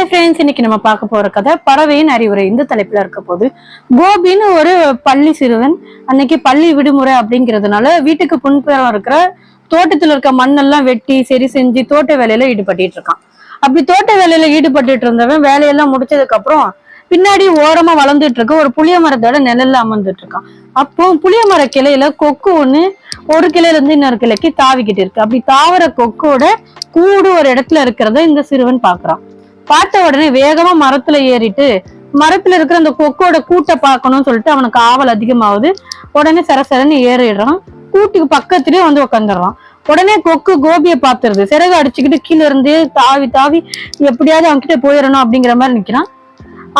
Hi friends இன்னைக்கு நம்ம பார்க்க போற கதை பறவையின் அறிவுரை இந்த தலைப்புல இருக்க போது கோபின்னு ஒரு பள்ளி சிறுவன் அன்னைக்கு பள்ளி விடுமுறை அப்படிங்கிறதுனால வீட்டுக்கு புன்புறம் இருக்கிற தோட்டத்துல இருக்க மண்ணெல்லாம் வெட்டி சரி செஞ்சு தோட்ட வேலையில ஈடுபட்டு இருக்கான். அப்படி தோட்ட வேலையில ஈடுபட்டுட்டு இருந்தவன் வேலையெல்லாம் முடிச்சதுக்கு அப்புறம் பின்னாடி ஓரமா வளர்ந்துட்டு இருக்க ஒரு புளிய மரத்தோட நிழல்ல அமர்ந்துட்டு இருக்கான். அப்போ புளிய மர கிளையில கொக்கு ஒண்ணு ஒரு கிளையில இருந்து இன்னொரு கிளைக்கு தாவிக்கிட்டு இருக்கு. அப்படி தாவர கொக்கோட கூடு ஒரு இடத்துல இருக்கிறத இந்த சிறுவன் பாக்குறான் பார்த்த உடனே வேகமா மரத்துல ஏறிட்டு மரத்துல இருக்கிற அந்த கொக்கோட கூட்டை பார்க்கணும்னு சொல்லிட்டு அவனுக்கு ஆவல் அதிகமாகுது. உடனே சரசரன்னு ஏறிடுறான். கூட்டுக்கு பக்கத்துலயே வந்து உட்காந்துடுறான் உடனே கொக்கு கோபியை பாத்துருது சிறகு அடிச்சுக்கிட்டு கீழ இருந்து தாவி தாவி எப்படியாவது அவன்கிட்ட போயிடணும் அப்படிங்கிற மாதிரி நிக்கிறான்.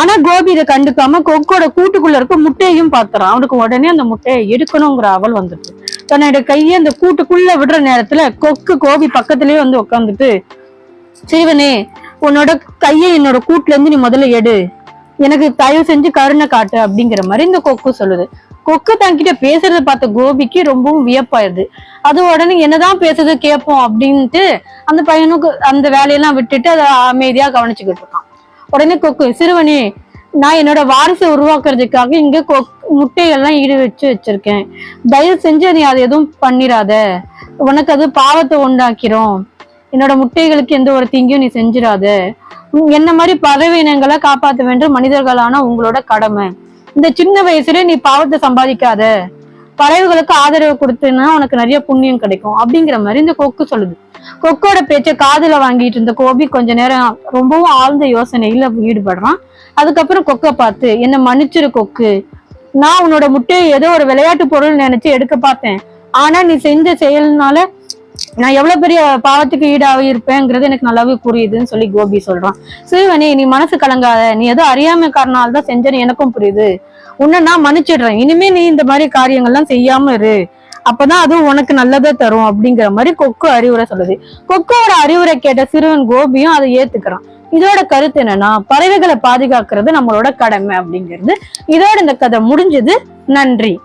ஆனா கோபி இதை கண்டுக்காம கொக்கோட கூட்டுக்குள்ள இருக்க முட்டையையும் பாத்துறான் அவனுக்கு உடனே அந்த முட்டையை எடுக்கணுங்கிற அவள் வந்துடுது. தன்னோட கையை அந்த கூட்டுக்குள்ள விடுற நேரத்துல கொக்கு கோபி பக்கத்துலயே வந்து உட்காந்துட்டு சிவனே உன்னோட கையை என்னோட கூட்டுல இருந்து நீ முதல்ல எடு. எனக்கு தயவு செஞ்சு கருணை காட்டு அப்படிங்கிற மாதிரி இந்த கொக்கு சொல்லுது. கொக்கு தங்கிட்ட பேசுறத பார்த்த கோபிக்கு ரொம்பவும் வியப்பாயிருது. அது உடனே என்னதான் பேசுறது கேட்போம் அப்படின்ட்டு அந்த பையனுக்கு அந்த வேலையெல்லாம் விட்டுட்டு அதை அமைதியா கவனிச்சுக்கிட்டு இருக்கான். உடனே கொக்கு சிறுவனே நான் என்னோட வாரிசை உருவாக்குறதுக்காக இங்க கொக் முட்டைகள்லாம் ஈடு வச்சு வச்சிருக்கேன். தயவு செஞ்சு நீ அதை எதுவும் பண்ணிடாத உனக்கு அது பாவத்தை உண்டாக்கிரும். என்னோட முட்டைகளுக்கு எந்த ஒரு தீங்கும் நீ செஞ்சிடாத. என்ன மாதிரி பறவை இனங்களை காப்பாற்ற வேண்டும் மனிதர்களான உங்களோட கடமை. இந்த சின்ன வயசுல நீ பாவத்தை சம்பாதிக்காத. பறவைகளுக்கு ஆதரவு கொடுத்தேன்னா உனக்கு நிறைய புண்ணியம் கிடைக்கும். அப்படிங்கிற மாதிரி இந்த கொக்கு சொல்லுது. கொக்கோட பேச்சை காதுல வாங்கிட்டு இருந்த கோபி கொஞ்ச நேரம் ரொம்பவும் ஆழ்ந்த யோசனையில ஈடுபடுறான். அதுக்கப்புறம் கொக்கை பார்த்து என்ன மன்னிச்சிரு கொக்கு. நான் உன்னோட முட்டையை ஏதோ ஒரு விளையாட்டு பொருள் நினைச்சு எடுக்க பார்த்தேன். ஆனா நீ செஞ்ச செயல்னால நான் எவ்வளவு பெரிய பாவத்துக்கு ஈடாக இருப்பேங்கிறது எனக்கு நல்லாவே புரியுதுன்னு சொல்லி கோபி சொல்றான். சிறுவனே நீ மனசு கலங்காத. நீ ஏதோ அறியாமை காரணால்தான் தான் செஞ்சேன்னு எனக்கும் புரியுது. உன்னை நான் மன்னிச்சிடுறேன். இனிமே நீ இந்த மாதிரி காரியங்கள்லாம் செய்யாம இரு. அப்பதான் அது உனக்கு நல்லதே தரும் அப்படிங்கிற மாதிரி கொக்கு அறிவுரை சொல்லுது. கொக்கோட அறிவுரை கேட்ட சிறுவன் கோபியும் அதை ஏத்துக்கிறான். இதோட கருத்து என்னன்னா பறவைகளை பாதுகாக்கிறது நம்மளோட கடமை அப்படிங்கிறது. இதோட இந்த கதை முடிஞ்சது. நன்றி.